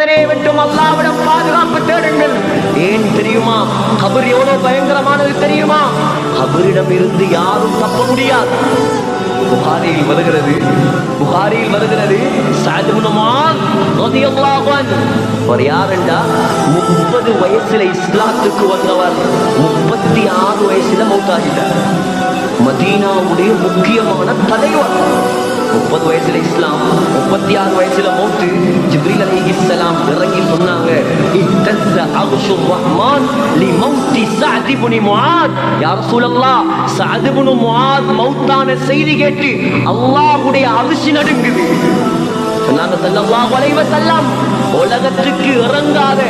அதனை விட்டும் அல்லாவிடம் பாதுகாப்பு தேடுங்கள். ஏன் தெரியுமா? கபர் எவ்வளவு பயங்கரமானது தெரியுமா? கபரிடம் இருந்து யாரும் தப்ப முடியாது. புகாரியில் வருகிறது. புகாரியில் வருகிறது. அவர் ஒரு யாருண்டா? முப்பது வயசுல இஸ்லாத்துக்கு வந்தவர். முப்பத்தி ஆறு வயசுல மௌத்தாகிட்டார். மதீனாவுடைய முக்கியமான தலைவர். முப்பது வயசுல இஸ்லாம் முப்பத்தி ஆறு வயசுல மௌத்து ஜிப்ரீல் அலைஹிஸ்ஸலாம் இறங்கி சொன்னாங்க இஹ்தஸ்ஸ அர்ஷுர் ரஹ்மான் லிமௌத்தி சஅத் இப்னு முஆத். யா ரசூலல்லாஹ் சஅத் மௌத்தான செய்தி கேட்டு அல்லாஹ்வுடைய அரிசி நடுங்குது. உலகத்திற்கு இறங்காத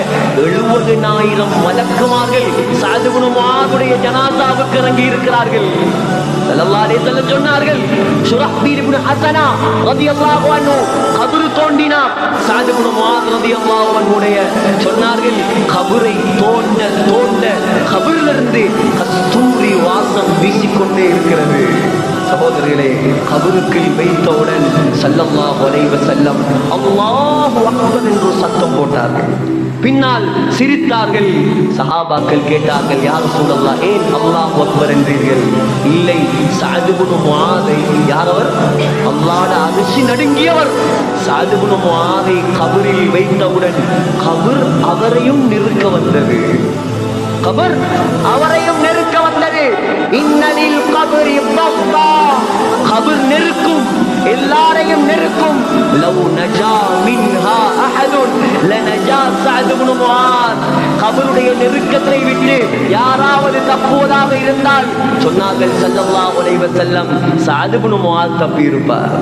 எழுபதினாயிரம் மலக்குமார்கள் சாதுகுணமாருடைய ஜனாதாவுக்கு இறங்கி இருக்கிறார்கள் சொன்னார்கள் சொன்னார்கள் சகோதரர்களே கபருக்கு வைத்தவுடன் சல்லல்லாஹு அலைஹி செல்லம் அல்லாஹு அக்பர் என்று சத்தம் போட்டார்கள். பின்னால் சிரித்தார்கள். சஹாபாக்கள் கேட்டார்கள் யார் சூழல்லா ஏன் அல்லாஹ் அக்பர் என்றீர்கள்? இல்லை சாதுபுனு மாதை யார் அவர்? அல்லாஹ்ட அதிர்ச்சி நடுங்கியவர். சாதுபுனு மாதை கபரில் வைத்தவுடன் கபர் அவரையும் நிறுக்க வந்தது. கபர் அவரையும் நெருக்க வந்தது. இன்னலில் கபரி பஃபா லனஜா சஅத் முஆத். கபருடைய நெருக்கத்தை விட்டு யாராவது தப்புவதாக இருந்தால் சொன்னார்கள் ஸல்லல்லாஹு அலைஹி வஸல்லம் சஅத் முஆத் தப்பி இருப்பார்